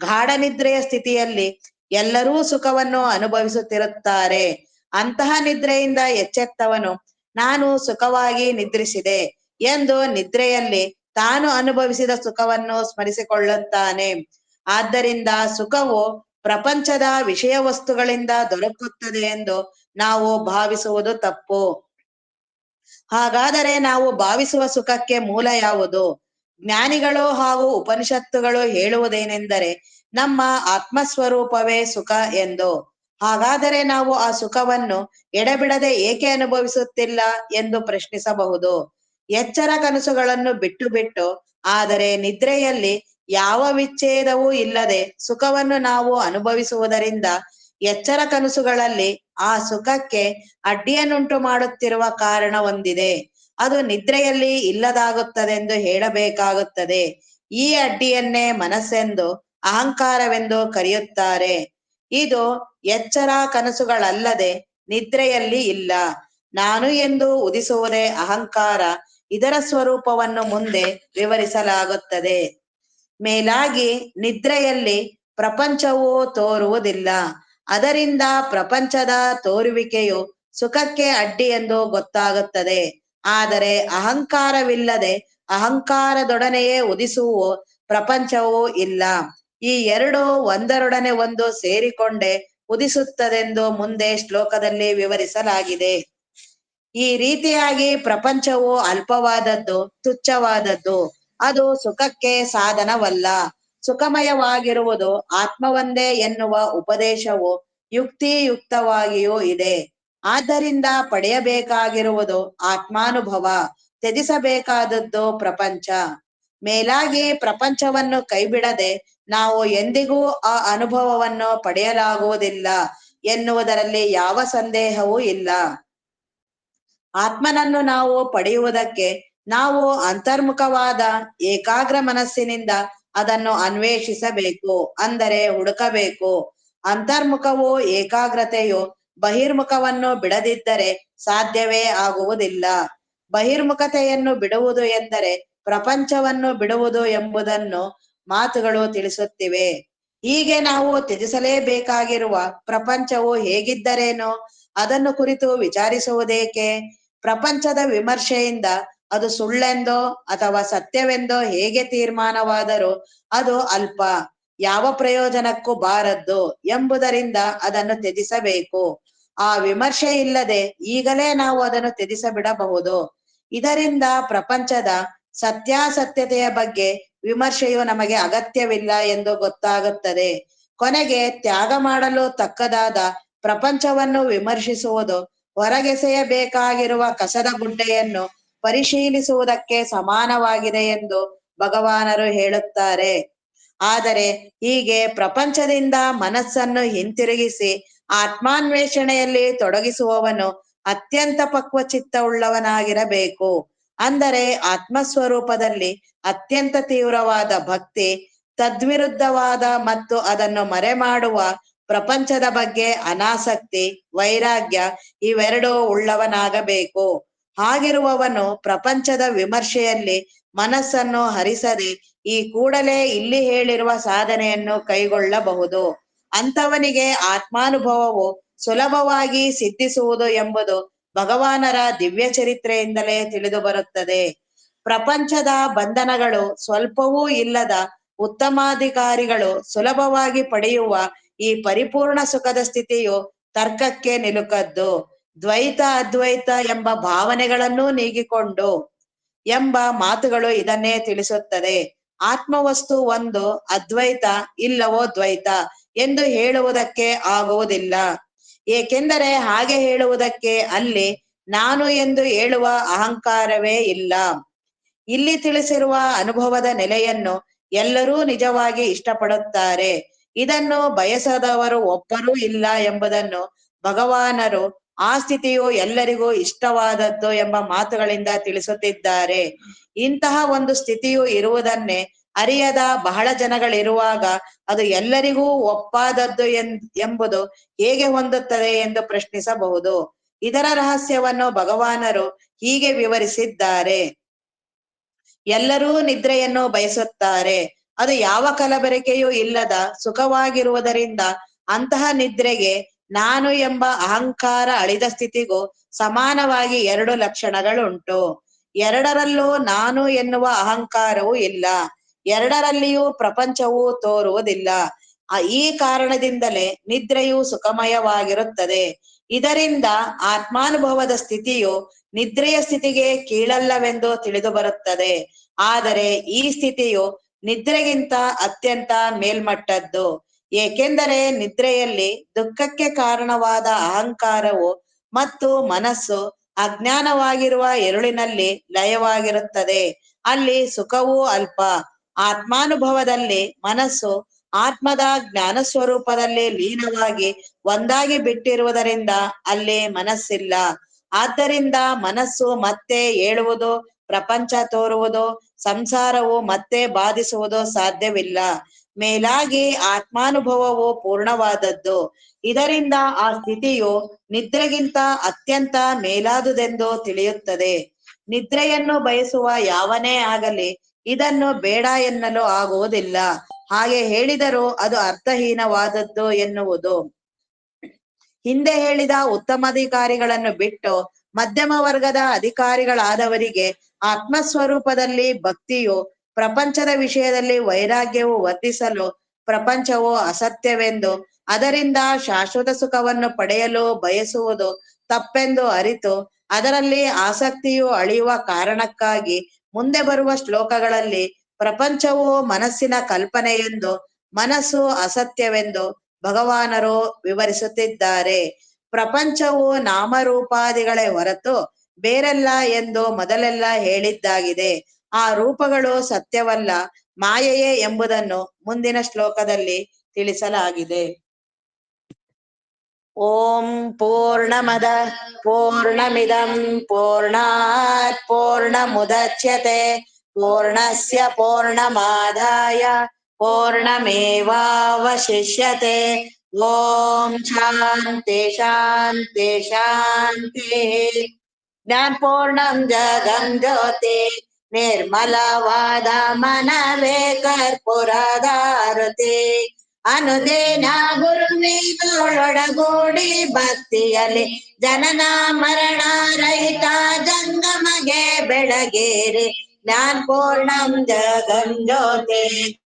ಗಾಢ ನಿದ್ರೆಯ ಸ್ಥಿತಿಯಲ್ಲಿ ಎಲ್ಲರೂ ಸುಖವನ್ನು ಅನುಭವಿಸುತ್ತಿರುತ್ತಾರೆ. ಅಂತಹ ನಿದ್ರೆಯಿಂದ ಎಚ್ಚೆತ್ತವನು, ನಾನು ಸುಖವಾಗಿ ನಿದ್ರಿಸಿದೆ ಎಂದು ನಿದ್ರೆಯಲ್ಲಿ ತಾನು ಅನುಭವಿಸಿದ ಸುಖವನ್ನು ಸ್ಮರಿಸಿಕೊಳ್ಳುತ್ತಾನೆ. ಆದ್ದರಿಂದ ಸುಖವು ಪ್ರಪಂಚದ ವಿಷಯ ವಸ್ತುಗಳಿಂದ ದೊರಕುತ್ತದೆ ಎಂದು ನಾವು ಭಾವಿಸುವುದು ತಪ್ಪು. ಹಾಗಾದರೆ ನಾವು ಭಾವಿಸುವ ಸುಖಕ್ಕೆ ಮೂಲ ಯಾವುದು? ಜ್ಞಾನಿಗಳು ಹಾಗೂ ಉಪನಿಷತ್ತುಗಳು ಹೇಳುವುದೇನೆಂದರೆ ನಮ್ಮ ಆತ್ಮಸ್ವರೂಪವೇ ಸುಖ ಎಂದು. ಹಾಗಾದರೆ ನಾವು ಆ ಸುಖವನ್ನು ಎಡೆಬಿಡದೆ ಏಕೆ ಅನುಭವಿಸುತ್ತಿಲ್ಲ ಎಂದು ಪ್ರಶ್ನಿಸಬಹುದು. ಎಚ್ಚರ ಕನಸುಗಳನ್ನು ಬಿಟ್ಟು ಬಿಟ್ಟು ಆದರೆ ನಿದ್ರೆಯಲ್ಲಿ ಯಾವ ವಿಚ್ಛೇದವೂ ಇಲ್ಲದೆ ಸುಖವನ್ನು ನಾವು ಅನುಭವಿಸುವುದರಿಂದ ಎಚ್ಚರ ಕನಸುಗಳಲ್ಲಿ ಆ ಸುಖಕ್ಕೆ ಅಡ್ಡಿಯನ್ನುಂಟು ಮಾಡುತ್ತಿರುವ ಕಾರಣ ಹೊಂದಿದೆ. ಅದು ನಿದ್ರೆಯಲ್ಲಿ ಇಲ್ಲದಾಗುತ್ತದೆಂದು ಹೇಳಬೇಕಾಗುತ್ತದೆ. ಈ ಅಡ್ಡಿಯನ್ನೇ ಮನಸ್ಸೆಂದು, ಅಹಂಕಾರವೆಂದು ಕರೆಯುತ್ತಾರೆ. ಇದು ಎಚ್ಚರ ಕನಸುಗಳಲ್ಲದೆ ನಿದ್ರೆಯಲ್ಲಿ ಇಲ್ಲ. ನಾನು ಎಂದು ಉದಿಸುವುದೇ ಅಹಂಕಾರ. ಇದರ ಸ್ವರೂಪವನ್ನು ಮುಂದೆ ವಿವರಿಸಲಾಗುತ್ತದೆ. ಮೇಲಾಗಿ ನಿದ್ರೆಯಲ್ಲಿ ಪ್ರಪಂಚವು ತೋರುವುದಿಲ್ಲ. ಅದರಿಂದ ಪ್ರಪಂಚದ ತೋರುವಿಕೆಯು ಸುಖಕ್ಕೆ ಅಡ್ಡಿ ಎಂದು ಗೊತ್ತಾಗುತ್ತದೆ. ಆದರೆ ಅಹಂಕಾರವಿಲ್ಲದೆ ಅಹಂಕಾರದೊಡನೆಯೇ ಉದಿಸುವ ಪ್ರಪಂಚವೂ ಇಲ್ಲ. ಈ ಎರಡು ಒಂದರೊಡನೆ ಒಂದು ಸೇರಿಕೊಂಡೇ ಉದಿಸುತ್ತದೆಂದು ಮುಂದೆ ಶ್ಲೋಕದಲ್ಲಿ ವಿವರಿಸಲಾಗಿದೆ. ಈ ರೀತಿಯಾಗಿ ಪ್ರಪಂಚವು ಅಲ್ಪವಾದದ್ದು, ತುಚ್ಛವಾದದ್ದು. ಅದು ಸುಖಕ್ಕೆ ಸಾಧನವಲ್ಲ. ಸುಖಮಯವಾಗಿರುವುದು ಆತ್ಮವೊಂದೇ ಎನ್ನುವ ಉಪದೇಶವು ಯುಕ್ತಿಯುಕ್ತವಾಗಿಯೂ ಇದೆ. ಆದ್ದರಿಂದ ಪಡೆಯಬೇಕಾಗಿರುವುದು ಆತ್ಮಾನುಭವ, ತ್ಯಜಿಸಬೇಕಾದದ್ದು ಪ್ರಪಂಚ. ಮೇಲಾಗಿ ಪ್ರಪಂಚವನ್ನು ಕೈಬಿಡದೆ ನಾವು ಎಂದಿಗೂ ಆ ಅನುಭವವನ್ನು ಪಡೆಯಲಾಗುವುದಿಲ್ಲ ಎನ್ನುವುದರಲ್ಲಿ ಯಾವ ಸಂದೇಹವೂ ಇಲ್ಲ. ಆತ್ಮನನ್ನು ನಾವು ಪಡೆಯುವುದಕ್ಕೆ ನಾವು ಅಂತರ್ಮುಖವಾದ ಏಕಾಗ್ರ ಮನಸ್ಸಿನಿಂದ ಅದನ್ನು ಅನ್ವೇಷಿಸಬೇಕು, ಅಂದರೆ ಹುಡುಕಬೇಕು. ಅಂತರ್ಮುಖವು ಏಕಾಗ್ರತೆಯು ಬಹಿರ್ಮುಖವನ್ನು ಬಿಡದಿದ್ದರೆ ಸಾಧ್ಯವೇ ಆಗುವುದಿಲ್ಲ. ಬಹಿರ್ಮುಖತೆಯನ್ನು ಬಿಡುವುದು ಎಂದರೆ ಪ್ರಪಂಚವನ್ನು ಬಿಡುವುದು ಎಂಬುದನ್ನು ಮಾತುಗಳು ತಿಳಿಸುತ್ತಿವೆ. ಹೀಗೆ ನಾವು ತ್ಯಜಿಸಲೇಬೇಕಾಗಿರುವ ಪ್ರಪಂಚವು ಹೇಗಿದ್ದರೇನು? ಅದನ್ನು ಕುರಿತು ವಿಚಾರಿಸುವುದೇಕೆ? ಪ್ರಪಂಚದ ವಿಮರ್ಶೆಯಿಂದ ಅದು ಸುಳ್ಳೆಂದೋ ಅಥವಾ ಸತ್ಯವೆಂದೋ ಹೇಗೆ ತೀರ್ಮಾನವಾದರೂ ಅದು ಅಲ್ಪ. ಯಾವ ಪ್ರಯೋಜನಕ್ಕೂ ಬಾರದ್ದು ಎಂಬುದರಿಂದ ಅದನ್ನು ತ್ಯಜಿಸಬೇಕು. ಆ ವಿಮರ್ಶೆ ಇಲ್ಲದೆ ಈಗಲೇ ನಾವು ಅದನ್ನು ತ್ಯಜಿಸಬಿಡಬಹುದು. ಇದರಿಂದ ಪ್ರಪಂಚದ ಸತ್ಯಾಸತ್ಯತೆಯ ಬಗ್ಗೆ ವಿಮರ್ಶೆಯು ನಮಗೆ ಅಗತ್ಯವಿಲ್ಲ ಎಂದು ಗೊತ್ತಾಗುತ್ತದೆ. ಕೊನೆಗೆ ತ್ಯಾಗ ಮಾಡಲು ತಕ್ಕದಾದ ಪ್ರಪಂಚವನ್ನು ವಿಮರ್ಶಿಸುವುದು ಹೊರಗೆಸೆಯಬೇಕಾಗಿರುವ ಕಸದ ಗುಡ್ಡೆಯನ್ನು ಪರಿಶೀಲಿಸುವುದಕ್ಕೆ ಸಮಾನವಾಗಿದೆ ಎಂದು ಭಗವಾನರು ಹೇಳುತ್ತಾರೆ. ಆದರೆ ಹೀಗೆ ಪ್ರಪಂಚದಿಂದ ಮನಸ್ಸನ್ನು ಹಿಂತಿರುಗಿಸಿ ಆತ್ಮಾನ್ವೇಷಣೆಯಲ್ಲಿ ತೊಡಗಿಸುವವನು ಅತ್ಯಂತ ಪಕ್ವ ಚಿತ್ತವುಳ್ಳವನಾಗಿರಬೇಕು ಅಂದರೆ ಆತ್ಮಸ್ವರೂಪದಲ್ಲಿ ಅತ್ಯಂತ ತೀವ್ರವಾದ ಭಕ್ತಿ, ತದ್ವಿರುದ್ಧವಾದ ಮತ್ತು ಅದನ್ನು ಮರೆಮಾಡುವ ಪ್ರಪಂಚದ ಬಗ್ಗೆ ಅನಾಸಕ್ತಿ, ವೈರಾಗ್ಯ ಇವೆರಡೂ ಉಳ್ಳವನಾಗಬೇಕು. ಹಾಗಿರುವವನು ಪ್ರಪಂಚದ ವಿಮರ್ಶೆಯಲ್ಲಿ ಮನಸ್ಸನ್ನು ಹರಿಸದೆ ಈ ಕೂಡಲೇ ಇಲ್ಲಿ ಹೇಳಿರುವ ಸಾಧನೆಯನ್ನು ಕೈಗೊಳ್ಳಬಹುದು. ಅಂತವನಿಗೆ ಆತ್ಮಾನುಭವವು ಸುಲಭವಾಗಿ ಸಿದ್ಧಿಸುವುದು ಎಂಬುದು ಭಗವಾನರ ದಿವ್ಯ ಚರಿತ್ರೆಯಿಂದಲೇ ತಿಳಿದು ಬರುತ್ತದೆ ಪ್ರಪಂಚದ ಬಂಧನಗಳು ಸ್ವಲ್ಪವೂ ಇಲ್ಲದ ಉತ್ತಮಾಧಿಕಾರಿಗಳು ಸುಲಭವಾಗಿ ಪಡೆಯುವ ಈ ಪರಿಪೂರ್ಣ ಸುಖದ ಸ್ಥಿತಿಯು ತರ್ಕಕ್ಕೆ ನಿಲುಕದ್ದು. ದ್ವೈತ ಅದ್ವೈತ ಎಂಬ ಭಾವನೆಗಳನ್ನೂ ನೀಗಿಕೊಂಡು ಎಂಬ ಮಾತುಗಳು ಇದನ್ನೇ ತಿಳಿಸುತ್ತದೆ. ಆತ್ಮವಸ್ತು ಒಂದು ಅದ್ವೈತ ಇಲ್ಲವೋ ದ್ವೈತ ಎಂದು ಹೇಳುವುದಕ್ಕೆ ಆಗುವುದಿಲ್ಲ. ಏಕೆಂದರೆ ಹಾಗೆ ಹೇಳುವುದಕ್ಕೆ ಅಲ್ಲಿ ನಾನು ಎಂದು ಹೇಳುವ ಅಹಂಕಾರವೇ ಇಲ್ಲ. ಇಲ್ಲಿ ತಿಳಿಸಿರುವ ಅನುಭವದ ನೆಲೆಯನ್ನು ಎಲ್ಲರೂ ನಿಜವಾಗಿ ಇಷ್ಟಪಡುತ್ತಾರೆ. ಇದನ್ನು ಬಯಸದವರು ಒಬ್ಬರೂ ಇಲ್ಲ ಎಂಬುದನ್ನು ಭಗವಾನರು ಆ ಸ್ಥಿತಿಯು ಎಲ್ಲರಿಗೂ ಇಷ್ಟವಾದದ್ದು ಎಂಬ ಮಾತುಗಳಿಂದ ತಿಳಿಸುತ್ತಿದ್ದಾರೆ. ಇಂತಹ ಒಂದು ಸ್ಥಿತಿಯು ಇರುವುದನ್ನೇ ಅರಿಯದ ಬಹಳ ಜನಗಳಿರುವಾಗ ಅದು ಎಲ್ಲರಿಗೂ ಒಪ್ಪಾದದ್ದು ಎಂಬುದು ಹೇಗೆ ಹೊಂದುತ್ತದೆ ಎಂದು ಪ್ರಶ್ನಿಸಬಹುದು. ಇದರ ರಹಸ್ಯವನ್ನು ಭಗವಾನರು ಹೀಗೆ ವಿವರಿಸಿದ್ದಾರೆ. ಎಲ್ಲರೂ ನಿದ್ರೆಯನ್ನು ಬಯಸುತ್ತಾರೆ. ಅದು ಯಾವ ಕಲಬೆರಕೆಯೂ ಇಲ್ಲದ ಸುಖವಾಗಿರುವುದರಿಂದ ಅಂತಹ ನಿದ್ರೆಗೆ ನಾನು ಎಂಬ ಅಹಂಕಾರ ಅಳಿದ ಸ್ಥಿತಿಗೂ ಸಮಾನವಾಗಿ ಎರಡು ಲಕ್ಷಣಗಳುಂಟು. ಎರಡರಲ್ಲೂ ನಾನು ಎನ್ನುವ ಅಹಂಕಾರವೂ ಇಲ್ಲ. ಎರಡರಲ್ಲಿಯೂ ಪ್ರಪಂಚವೂ ತೋರುವುದಿಲ್ಲ. ಈ ಕಾರಣದಿಂದಲೇ ನಿದ್ರೆಯು ಸುಖಮಯವಾಗಿರುತ್ತದೆ. ಇದರಿಂದ ಆತ್ಮಾನುಭವದ ಸ್ಥಿತಿಯು ನಿದ್ರೆಯ ಸ್ಥಿತಿಗೆ ಕೀಳಲ್ಲವೆಂದು ತಿಳಿದು ಬರುತ್ತದೆ. ಆದರೆ ಈ ಸ್ಥಿತಿಯು ನಿದ್ರೆಗಿಂತ ಅತ್ಯಂತ ಮೇಲ್ಮಟ್ಟದ್ದು. ಏಕೆಂದರೆ ನಿದ್ರೆಯಲ್ಲಿ ದುಃಖಕ್ಕೆ ಕಾರಣವಾದ ಅಹಂಕಾರವು ಮತ್ತು ಮನಸ್ಸು ಅಜ್ಞಾನವಾಗಿರುವ ಎರುಳಿನಲ್ಲಿ ಲಯವಾಗಿರುತ್ತದೆ. ಅಲ್ಲಿ ಸುಖವೂ ಅಲ್ಪ. ಆತ್ಮಾನುಭವದಲ್ಲಿ ಮನಸ್ಸು ಆತ್ಮದ ಜ್ಞಾನ ಸ್ವರೂಪದಲ್ಲಿ ಲೀನವಾಗಿ ಒಂದಾಗಿ ಬಿಟ್ಟಿರುವುದರಿಂದ ಅಲ್ಲಿ ಮನಸ್ಸಿಲ್ಲ. ಆದ್ದರಿಂದ ಮನಸ್ಸು ಮತ್ತೆ ಏಳುವುದು, ಪ್ರಪಂಚ ತೋರುವುದು, ಸಂಸಾರವು ಮತ್ತೆ ಬಾಧಿಸುವುದು ಸಾಧ್ಯವಿಲ್ಲ. ಮೇಲಾಗಿ ಆತ್ಮಾನುಭವವು ಪೂರ್ಣವಾದದ್ದು. ಇದರಿಂದ ಆ ಸ್ಥಿತಿಯು ನಿದ್ರೆಗಿಂತ ಅತ್ಯಂತ ಮೇಲಾದುದೆಂದು ತಿಳಿಯುತ್ತದೆ. ನಿದ್ರೆಯನ್ನು ಬಯಸುವ ಯಾವನೇ ಆಗಲಿ ಇದನ್ನು ಬೇಡ ಎನ್ನಲು ಆಗುವುದಿಲ್ಲ. ಹಾಗೆ ಹೇಳಿದರೂ ಅದು ಅರ್ಥಹೀನವಾದದ್ದು ಎನ್ನುವುದು. ಹಿಂದೆ ಹೇಳಿದ ಉತ್ತಮಾಧಿಕಾರಿಗಳನ್ನು ಬಿಟ್ಟು ಮಧ್ಯಮ ವರ್ಗದ ಅಧಿಕಾರಿಗಳಾದವರಿಗೆ ಆತ್ಮಸ್ವರೂಪದಲ್ಲಿ ಭಕ್ತಿಯು ಪ್ರಪಂಚದ ವಿಷಯದಲ್ಲಿ ವೈರಾಗ್ಯವು ವರ್ತಿಸಲು ಪ್ರಪಂಚವು ಅಸತ್ಯವೆಂದು, ಅದರಿಂದ ಶಾಶ್ವತ ಸುಖವನ್ನು ಪಡೆಯಲು ಬಯಸುವುದು ತಪ್ಪೆಂದು ಅರಿತು, ಅದರಲ್ಲಿ ಆಸಕ್ತಿಯು ಅಳಿಯುವ ಕಾರಣಕ್ಕಾಗಿ ಮುಂದೆ ಬರುವ ಶ್ಲೋಕಗಳಲ್ಲಿ ಪ್ರಪಂಚವು ಮನಸ್ಸಿನ ಕಲ್ಪನೆ ಎಂದು ಮನಸ್ಸು ಅಸತ್ಯವೆಂದು ಭಗವಾನರು ವಿವರಿಸುತ್ತಿದ್ದಾರೆ. ಪ್ರಪಂಚವು ನಾಮರೂಪಾದಿಗಳೇ ಹೊರತು ಬೇರೆಲ್ಲ ಎಂದು ಮೊದಲೆಲ್ಲ ಹೇಳಿದ್ದಾಗಿದೆ. ಆ ರೂಪಗಳು ಸತ್ಯವಲ್ಲ, ಮಾಯೆಯೇ ಎಂಬುದನ್ನು ಮುಂದಿನ ಶ್ಲೋಕದಲ್ಲಿ ತಿಳಿಸಲಾಗಿದೆ. ಓಂ ಪೂರ್ಣಮದ, ಪೂರ್ಣಮಿದಂ, ಪೂರ್ಣಾತ್, ಪೂರ್ಣಮುದಚ್ಯತೆ, ಪೂರ್ಣಸ್ಯ ಪೂರ್ಣಮಾದಾಯ, ಪೂರ್ಣಮೇವಾವಶಿಷ್ಯತೆ. ಓಂ ಶಾಂತಿ ಶಾಂತಿ ಶಾಂತಿ. ಜ್ಞಾನಪೂರ್ಣಂ ಜಗಂ ಜ್ಯೋತಿ. ನಿರ್ಮಲವಾದ ಮನವೇ ಕರ್ಪುರದಾರತಿ ಅನುದಿನ ಗುರುವಿಗಳೊಡಗೂಡಿ ಭಕ್ತಿಯಲ್ಲಿ ಜನನ ಮರಣ ರೈತ ಜಂಗಮಗೆ ಬೆಳಗೇರಿ. ಜ್ಞಾನಪೂರ್ಣಂ ಜಗಂ ಜ್ಯೋತಿ.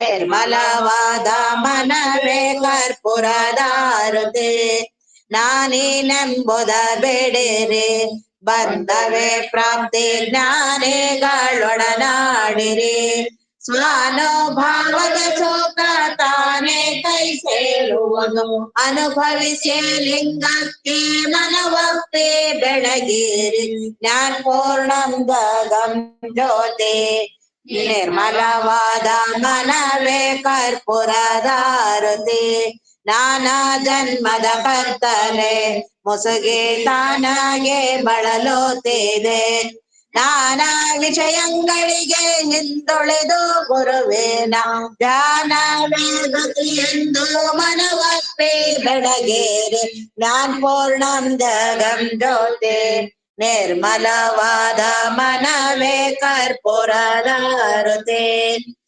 ನಿರ್ಮಲವಾದ ಮನವೇ ನಾನೀ ನಾನೇನೆಂಬುದ ಬೇಡಿರಿ. ಬಂದವೇ ಪ್ರಾಪ್ತಿ ಜ್ಞಾನಿಗಳೊಡನಾಡಿರಿ ಸ್ವಾನುಭಾವದ ಸುಖ ತಾನೇ ಕೈ ಸೇರುವುದು ಅನುಭವಿಸಿ ಲಿಂಗಕ್ಕೆ ಮನವಪ್ಪಿ ಬೆಳಗಿರಿ ಜ್ಞಾನ ಪೂರ್ಣಂ ಗಗಂ ಜ್ಯೋತಿ ನಿರ್ಮಲವಾದ ಮನವೇ ಕರ್ಪುರದಾರುತಿ ನಾನಾ ಜನ್ಮದ ಕರ್ತನೆ, ಮುಸುಗೆ ತಾನಾಗೆ ಬಳಲುತ್ತಿದೆ ನಾನಾ ವಿಷಯಗಳಿಗೆ ಹಿಂದುಳಿದು ಗುರುವೇನ ಧ್ಯಾನವೇ ಗತಿ ಎಂದು ಮನವಪ್ಪೆ ಬೆಳಗೇರಿ. ಜ್ಞಾನ ಪೂರ್ಣಂ ಜಗಂ ಜ್ಯೋತಿ, ನಿರ್ಮಲವಾದ ಮನವೇ ಕರ್ಪೂರದಾರುತಿ ಓಂ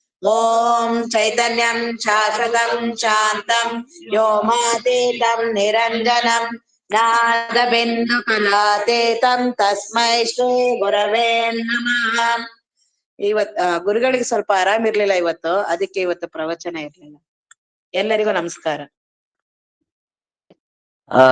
ಚೈತನ್ಯಂ ಶಾಶ್ವತಂ ಶಾಂತಂ ವ್ಯೋಮಾತೀತಂ ನಿರಂಜನಂ ನಾದಬಿಂದು ಕಲಾತೀತಂ ತಸ್ಮೈ ಶ್ರೀ ಗುರವೇ ನಮಃ ಇವತ್ ಗುರುಗಳಿಗೆ ಸ್ವಲ್ಪ ಆರಾಮಿರ್ಲಿಲ್ಲ ಇವತ್ತು, ಅದಕ್ಕೆ ಇವತ್ತು ಪ್ರವಚನ ಇರ್ಲಿಲ್ಲ. ಎಲ್ಲರಿಗೂ ನಮಸ್ಕಾರ. ಆ